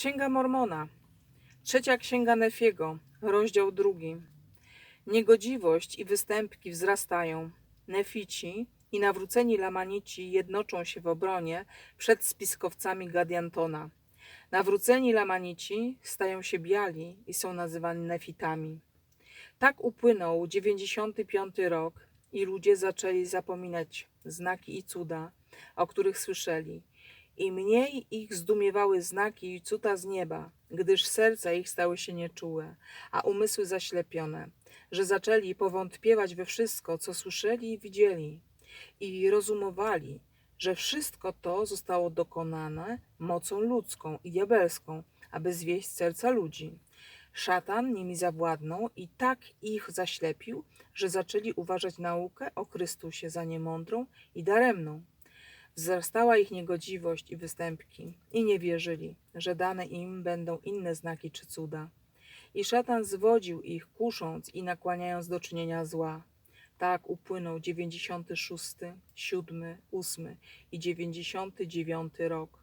Księga Mormona, trzecia księga Nefiego, rozdział drugi. Niegodziwość i występki wzrastają. Nefici i nawróceni Lamanici jednoczą się w obronie przed spiskowcami Gadiantona. Nawróceni Lamanici stają się biali i są nazywani Nefitami. Tak upłynął 95 rok i ludzie zaczęli zapominać znaki i cuda, o których słyszeli. I mniej ich zdumiewały znaki i cuda z nieba, gdyż serca ich stały się nieczułe, a umysły zaślepione, że zaczęli powątpiewać we wszystko, co słyszeli i widzieli, i rozumowali, że wszystko to zostało dokonane mocą ludzką i diabelską, aby zwieść serca ludzi. Szatan nimi zawładnął i tak ich zaślepił, że zaczęli uważać naukę o Chrystusie za niemądrą i daremną. Wzrastała ich niegodziwość i występki, i nie wierzyli, że dane im będą inne znaki czy cuda. I szatan zwodził ich, kusząc i nakłaniając do czynienia zła. Tak upłynął 96, 7, 8 i 99 rok.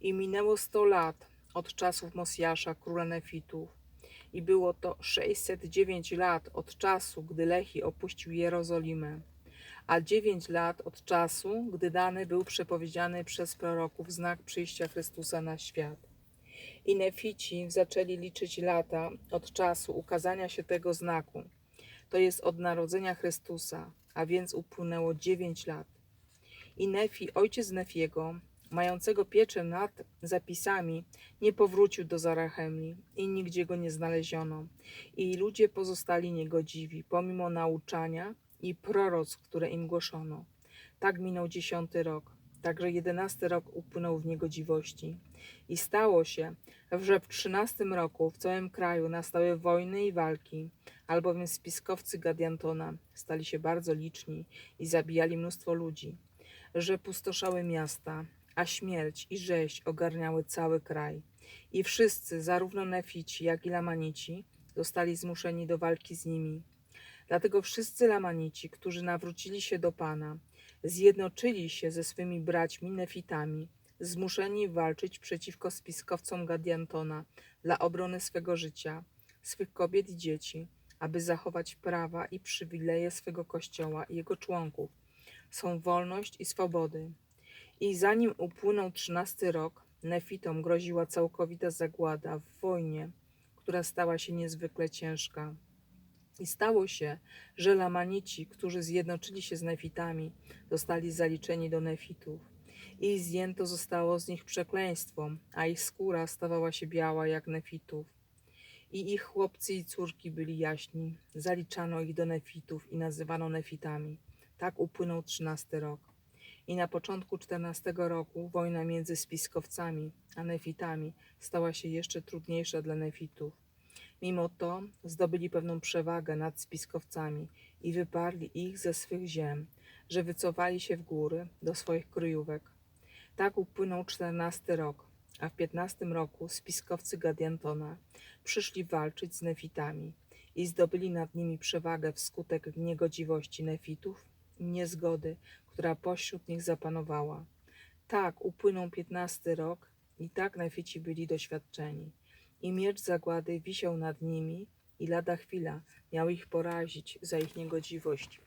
I minęło 100 lat od czasów Mosjasza, króla Nefitów. I było to 609 lat od czasu, gdy Lehi opuścił Jerozolimę a dziewięć lat od czasu, gdy dany był przepowiedziany przez proroków znak przyjścia Chrystusa na świat. I Nefici zaczęli liczyć lata od czasu ukazania się tego znaku, to jest od narodzenia Chrystusa, a więc upłynęło dziewięć lat. I Nefi, ojciec Nefiego, mającego pieczę nad zapisami, nie powrócił do Zarachemli i nigdzie go nie znaleziono. I ludzie pozostali niegodziwi, pomimo nauczania, i proroc, które im głoszono. Tak minął dziesiąty rok, także jedenasty rok upłynął w niegodziwości. I stało się, że w trzynastym roku w całym kraju nastały wojny i walki, albowiem spiskowcy Gadiantona stali się bardzo liczni i zabijali mnóstwo ludzi, że pustoszały miasta, a śmierć i rzeź ogarniały cały kraj. I wszyscy, zarówno Nefici, jak i Lamanici, zostali zmuszeni do walki z nimi Dlatego wszyscy Lamanici, którzy nawrócili się do Pana, zjednoczyli się ze swymi braćmi Nefitami, zmuszeni walczyć przeciwko spiskowcom Gadiantona dla obrony swego życia, swych kobiet i dzieci, aby zachować prawa i przywileje swego kościoła i jego członków, swą wolność i swobody. I zanim upłynął trzynasty rok, Nefitom groziła całkowita zagłada w wojnie, która stała się niezwykle ciężka. I stało się, że Lamanici, którzy zjednoczyli się z Nefitami, zostali zaliczeni do Nefitów. I zdjęto zostało z nich przekleństwo, a ich skóra stawała się biała jak Nefitów. I ich chłopcy i córki byli jaśni. Zaliczano ich do Nefitów i nazywano Nefitami. Tak upłynął trzynasty rok. I na początku czternastego roku wojna między spiskowcami a Nefitami stała się jeszcze trudniejsza dla Nefitów Mimo to zdobyli pewną przewagę nad spiskowcami i wyparli ich ze swych ziem, że wycofali się w góry do swoich kryjówek. Tak upłynął czternasty rok, a w piętnastym roku spiskowcy Gadiantona przyszli walczyć z Nefitami i zdobyli nad nimi przewagę wskutek niegodziwości Nefitów i niezgody, która pośród nich zapanowała. Tak upłynął piętnasty rok i tak Nefici byli doświadczeni i miecz zagłady wisiał nad nimi i lada chwila miał ich porazić za ich niegodziwość.